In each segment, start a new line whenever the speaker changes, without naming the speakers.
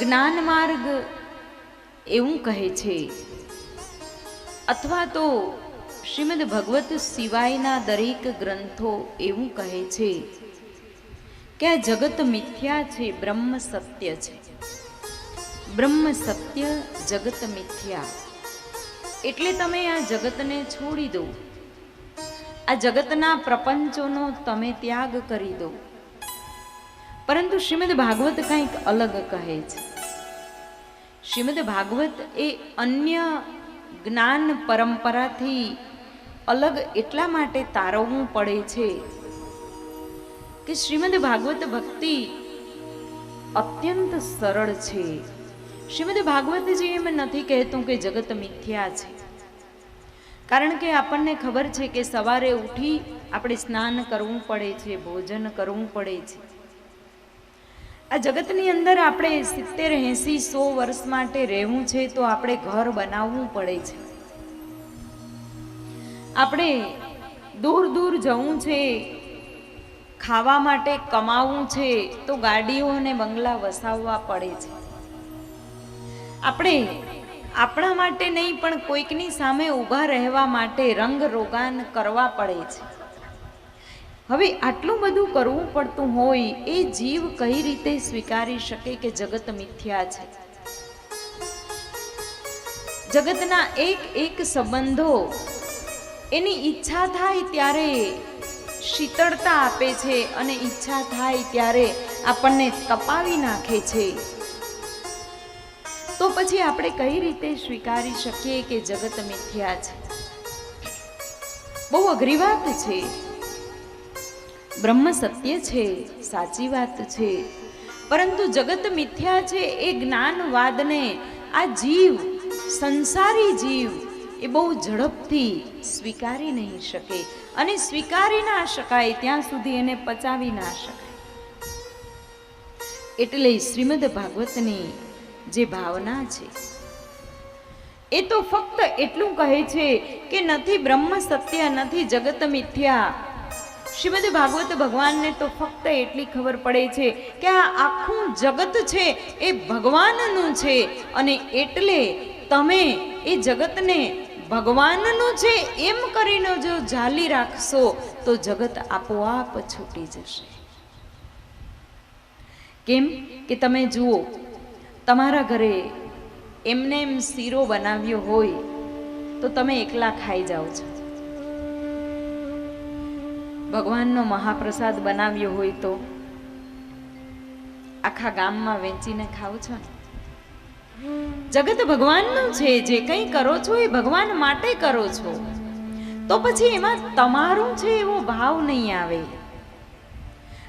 જ્ઞાન માર્ગ એવું કહે છે. અથવા તો શ્રીમદ ભગવત સિવાયના દરેક ગ્રંથો એવું કહે છે કે જગત મિથ્યા છે, બ્રહ્મ સત્ય છે. બ્રહ્મ સત્ય, જગત મિથ્યા. એટલે તમે આ જગતને છોડી દો. આ જગતના પ્રપંચોનો તમે ત્યાગ કરી દો. પરંતુ શ્રીમદ ભાગવત કંઈક અલગ કહે છે. શ્રીમદ ભાગવત એ અન્ય જ્ઞાન પરંપરાથી અલગ એટલા માટે તારવવું પડે છે કે શ્રીમદ ભાગવત ભક્તિ અત્યંત સરળ છે. શ્રીમદ ભાગવતજી એમ નથી કહેતું કે જગત મિથ્યા છે. કારણ કે આપણને ખબર છે કે સવારે ઉઠી આપણે સ્નાન કરવું પડે છે, ભોજન કરવું પડે છે. આ જગતની અંદર આપણે સિત્તેર, એંસી, સો વર્ષ માટે રહેવું છે તો આપણે ઘર બનાવવું પડે છે. આપણે દૂર દૂર જવું છે, ખાવા માટે કમાવું છે તો ગાડીઓ અને બંગલા વસાવવા પડે છે. આપણે આપણા માટે નહીં પણ કોઈકની સામે ઊભા રહેવા માટે રંગ રોગાન કરવા પડે છે. હવે આટલું બધું કરવું પડતું હોય એ જીવ કઈ રીતે સ્વીકારી શકે કે જગત મિથ્યા છે? જગતના એક એક સંબંધો એની ઈચ્છા થાય ત્યારે શીતળતા આપે છે અને ઈચ્છા થાય ત્યારે આપણને તપાવી નાખે છે. તો પછી આપણે કઈ રીતે સ્વીકારી શકીએ કે જગત મિથ્યા છે? બહુ અઘરી વાત છે. બ્રહ્મ સત્ય છે, સાચી વાત છે. પરંતુ જગત મિથ્યા છે એ જ્ઞાનવાદને આ જીવ, સંસારી જીવ, એ બહુ ઝડપથી સ્વીકારી નહીં શકે. અને સ્વીકારી ના શકાય ત્યાં સુધી એને પચાવી ના શકાય. એટલે શ્રીમદ ભાગવતની જે ભાવના છે, એ તો ફક્ત એટલું કહે છે કે નથી બ્રહ્મ સત્ય, નથી જગત મિથ્યા શ્રીમદ ભાગવત ભગવાનને તો ફક્ત એટલી ખબર પડે છે કે આ આખું જગત છે એ ભગવાનનું છે અને એટલે તમે એ જગતને ભગવાનનું છે એમ કરીને જો જાલી રાખશો તો જગત આપોઆપ છૂટી જશે. કેમ કે તમે જુઓ, તમારા ઘરે એમને એમ શીરો બનાવ્યો હોય તો તમે એકલા ખાઈ જાઓ છો. ભગવાનનો મહાપ્રસાદ બનાવ્યો હોય તો આખા ગામમાં વેચીને ખાવ છો જગત ભગવાનનું છે જે કંઈ કરો છો એ ભગવાન માટે કરો છો. તો પછી એમાં તમારું છે એવો ભાવ નહીં આવે.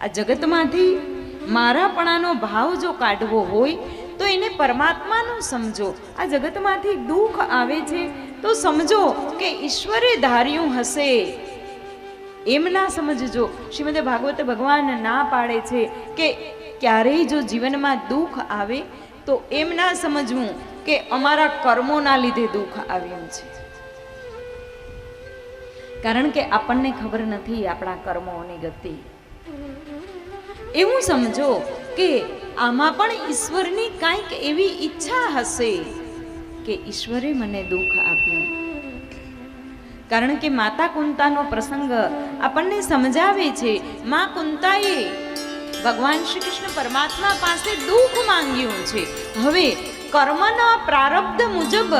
આ જગતમાંથી મારાપણાનો ભાવ જો કાઢવો હોય તો એને પરમાત્માનું સમજો. આ જગતમાંથી દુઃખ આવે છે તો સમજો કે ઈશ્વરે ધાર્યું હશે. એમ ના સમજજો શ્રીમદ ભાગવત ભગવાન ના પાડે છે કે ક્યારેય જો જીવનમાં દુઃખ આવે, તો એમ ના સમજવું કે અમારા કર્મોના લીધે દુઃખ આવ્યું છે. કારણ કે આપણને ખબર નથી આપણા કર્મોની ગતિ. એવું સમજો કે આમાં પણ ઈશ્વરની કાંઈક એવી ઈચ્છા હશે કે ઈશ્વરે મને દુઃખ આપ્યું. કારણ કે માતા કુંતાનો પ્રસંગ આપણને સમજાવે છે. મા કુંતાએ ભગવાન શ્રી કૃષ્ણ પરમાત્મા પાસે દુઃખ માંગ્યું છે. હવે કર્મના પ્રારબ્ધ મુજબ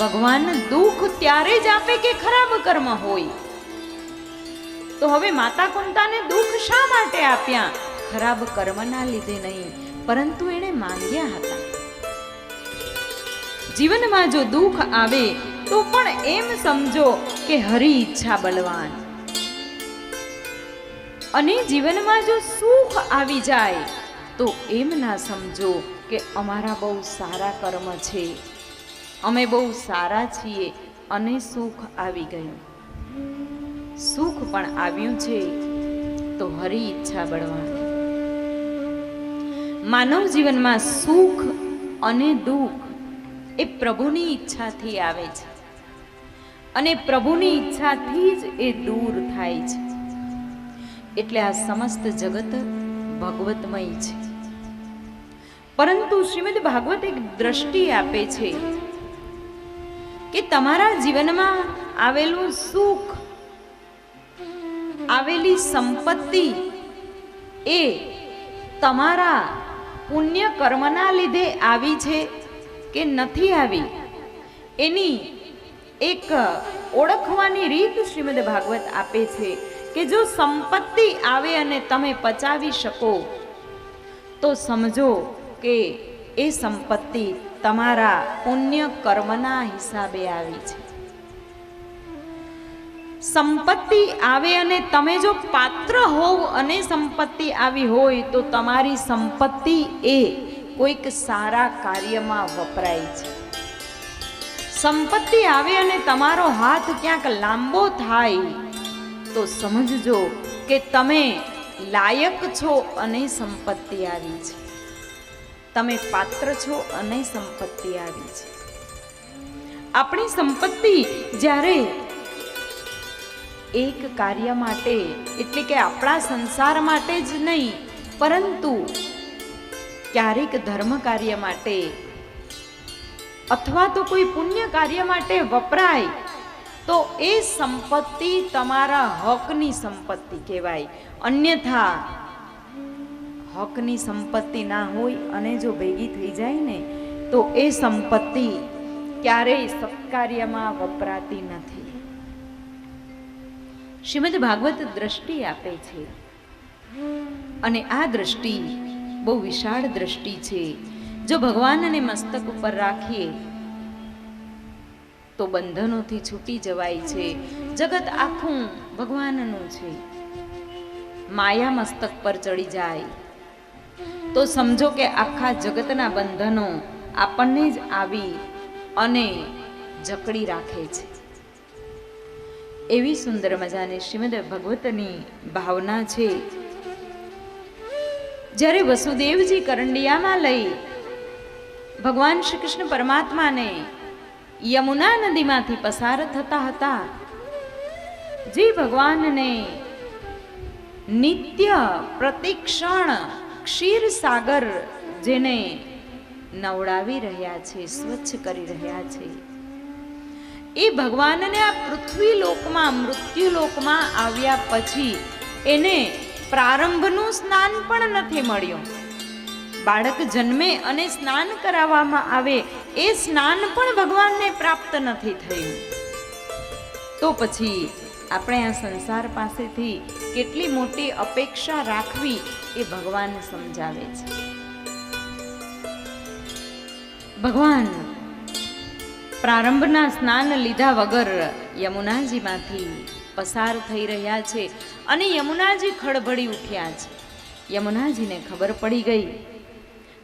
ભગવાન દુઃખ ત્યારે જ આપે કે ખરાબ કર્મ હોય. તો હવે માતા કુંતાને દુઃખ શા માટે આપ્યા? ખરાબ કર્મના લીધે નહીં, પરંતુ એણે માંગ્યા હતા. જીવનમાં જો દુઃખ આવે તો પણ એમ સમજો કે હરી ઈચ્છા બલવાન અને જીવનમાં જો સુખ આવી જાય, તો એમ ના સમજો કે અમારા બહુ સારા કર્મ છે. અમે બહુ સારા છીએ અને સુખ આવી ગયું. સુખ પણ આવ્યું છે, તો હરી ઈચ્છા બળવાન. માનવ જીવનમાં સુખ અને દુઃખ એ પ્રભુની ઈચ્છાથી આવે છે. અને પ્રભુની ઈચ્છાથી જ એ દૂર થાય છે. એટલે આ સમસ્ત જગત ભગવતમય છે. પરંતુ શ્રીમદ ભાગવત એક દ્રષ્ટિ આપે છે કે તમારા જીવનમાં આવેલું સુખ, આવેલી સંપત્તિ એ તમારા પુણ્ય કર્મના લીધે આવી છે કે નથી આવી? એની એક ઓળખવાની રીત શ્રીમદ ભાગવત આપે છે કે જો સંપત્તિ આવે અને તમે પચાવી શકો, તો સમજો કે એ સંપત્તિ તમારા પુણ્ય કર્મના હિસાબે આવી છે. સંપત્તિ આવે અને તમે જો પાત્ર હોવ અને સંપત્તિ આવી હોય, તો તમારી સંપત્તિ એ કોઈક સારા કાર્યમાં વપરાય છે. સંપત્તિ આવે અને તમારો હાથ ક્યાંક લાંબો થાય, તો સમજજો કે તમે લાયક છો અને સંપત્તિ આવી છે. તમે પાત્ર છો અને સંપત્તિ આવી છે. આપણી સંપત્તિ જ્યારે એક કાર્ય માટે, એટલે કે આપણા સંસાર માટે જ નહીં, પરંતુ ક્યારેક ધર્મ કાર્ય માટે અથવા તો કોઈ પુણ્ય કાર્ય માટે વપરાય, તો એ સંપત્તિ તમારા હકની સંપત્તિ કહેવાય. અન્યથા, હકની સંપત્તિ ના હોય અને જો ભેગી થઈ જાય ને, તો એ સંપત્તિ ક્યારેય સત્કાર્યમાં વપરાતી નથી. શ્રીમદ ભાગવત દ્રષ્ટિ આપે છે. અને આ દ્રષ્ટિ બહુ વિશાળ દ્રષ્ટિ છે. જો ભગવાનને મસ્તક ઉપર રાખીએ, તો બંધનોથી છૂટી જવાય છે. જગત આખું ભગવાનનું છે. માયા મસ્તક પર ચડી જાય. તો સમજો કે આખા જગતના બંધનો આપણને જ આવી અને જકડી રાખે છે. એવી સુંદર મજાની શ્રીમદ ભગવતની ભાવના છે. જ્યારે વસુદેવજી કરંડિયામાં લઈ ભગવાન શ્રી કૃષ્ણ પરમાત્માને યમુના નદીમાંથી પસાર થતા હતા. જે ભગવાનને નિત્ય પ્રતિક્ષણ ક્ષીર સાગર જેને નવડાવી રહ્યા છે, સ્વચ્છ કરી રહ્યા છે. એ ભગવાનને આ પૃથ્વી લોકમાં, મૃત્યુ લોકમાં આવ્યા પછી એને પ્રારંભનું સ્નાન પણ નથી મળ્યું. બાળક જન્મે અને સ્નાન કરાવવામાં આવે, એ સ્નાન પણ ભગવાનને પ્રાપ્ત નથી થયું. તો પછી આપણે આ સંસાર પાસેથી કેટલી મોટી અપેક્ષા રાખવી એ ભગવાન સમજાવે છે. ભગવાન, પ્રારંભના સ્નાન લીધા વગર યમુનાજીમાંથી પસાર થઈ રહ્યા છે અને યમુનાજી ખડભડી ઉઠ્યા છે. યમુનાજીને ખબર પડી ગઈ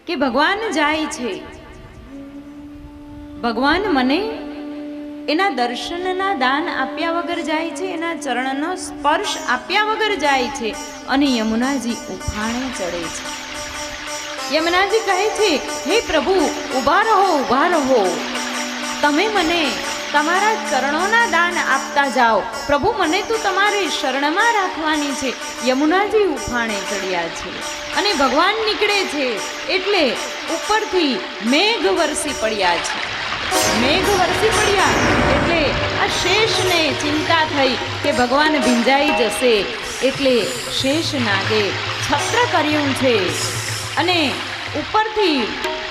કે ભગવાન જાય છે? ભગવાન મને એના દર્શનના દાન આપ્યા વગર જાય છે, એના ચરણનો સ્પર્શ આપ્યા વગર જાય છે અને યમુનાજી ઉફાણે ચડે છે. યમુનાજી કહે છે, હે પ્રભુ, ઊભા રહો ઊભા રહો. તમે મને તમારા ચરણોના દાન આપતા જાઓ. પ્રભુ, મને તો તમારી શરણમાં રાખવાની છે. યમુનાજી ઉફાણે ચડ્યા છે અને ભગવાન નીકળે છે એટલે ઉપરથી મેઘ વરસી પડ્યા છે. મેઘ વરસી પડ્યા એટલે આ શેષને ચિંતા થઈ કે ભગવાન ભીંજાઈ જશે એટલે શેષ નાગે છત્ર કર્યું છે. અને ઉપરથી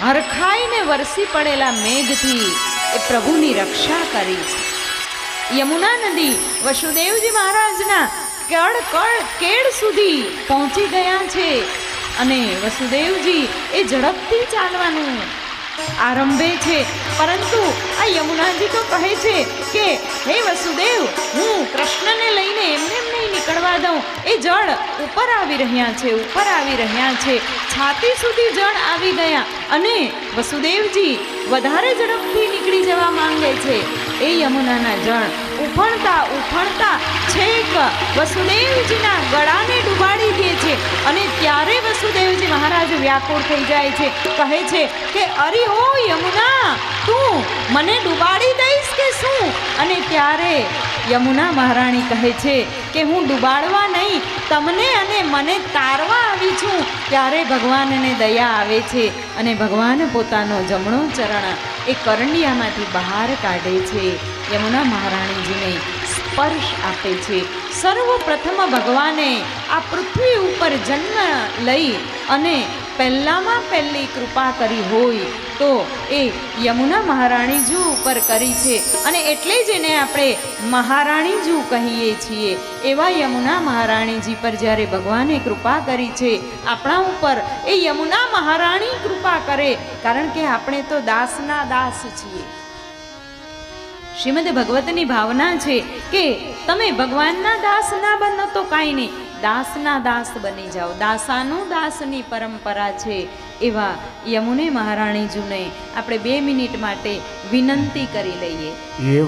હરખાઈને વરસી પડેલા મેઘથી એ પ્રભુની રક્ષા કરી છે. યમુના નદી વસુદેવજી મહારાજના કળ કળ કેળ સુધી પહોંચી ગયા છે અને વસુદેવજી એ ઝડપથી ચાલવાનું આરંભે છે. પરંતુ આ યમુનાજી તો કહે છે કે, હે વસુદેવ, હું કૃષ્ણને લઈને એમને નીકળવા દઉં. એ જળ ઉપર આવી રહ્યા છે, ઉપર આવી રહ્યા છે. છાતી સુધી જળ આવી ગયા અને વસુદેવજી વધારે ઝડપથી નીકળી જવા માંગે છે. એ યમુનાના જળ ઉફણતા ઉફણતા છેક વસુદેવજીના ગળાને ડૂબાડી દે છે અને ત્યારે વસુદેવજી મહારાજ વ્યાકુળ થઈ જાય છે. કહે છે કે, અરે ઓ યમુના, તું મને ડૂબાડી દઈશ કે શું? અને ત્યારે યમુના મહારાણી કહે છે કે હું ડૂબાડવા નહીં, તમને અને મને તારવા આવી છું, ત્યારે ભગવાનને દયા આવે છે અને ભગવાન પોતાનો જમણો ચરણ એ કરંડિયામાંથી બહાર કાઢે છે. યમુના મહારાણીજીને સ્પર્શ આપે છે. સર્વપ્રથમ ભગવાને આ પૃથ્વી ઉપર જન્મ લઈ અને પહેલામાં પહેલી કૃપા કરી હોય તો એ યમુના મહારાણીજી ઉપર કરી છે. અને એટલે જ એને આપણે મહારાણીજુ કહીએ છીએ. એવા યમુના મહારાણીજી પર જ્યારે ભગવાને કૃપા કરી છે, આપણા ઉપર એ યમુના મહારાણી કૃપા કરે. કારણ કે આપણે તો દાસના દાસ છીએ. શ્રીમદ ભગવતની ભાવના છે કે તમે ભગવાનના દાસ ના બનો તો કાંઈ નહીં. દાસના દાસ બની જાઓ. દાસાનું દાસની પરંપરા છે એવા યમુને મહારાણીજુને આપણે બે મિનિટ માટે વિનંતી કરી લઈએ.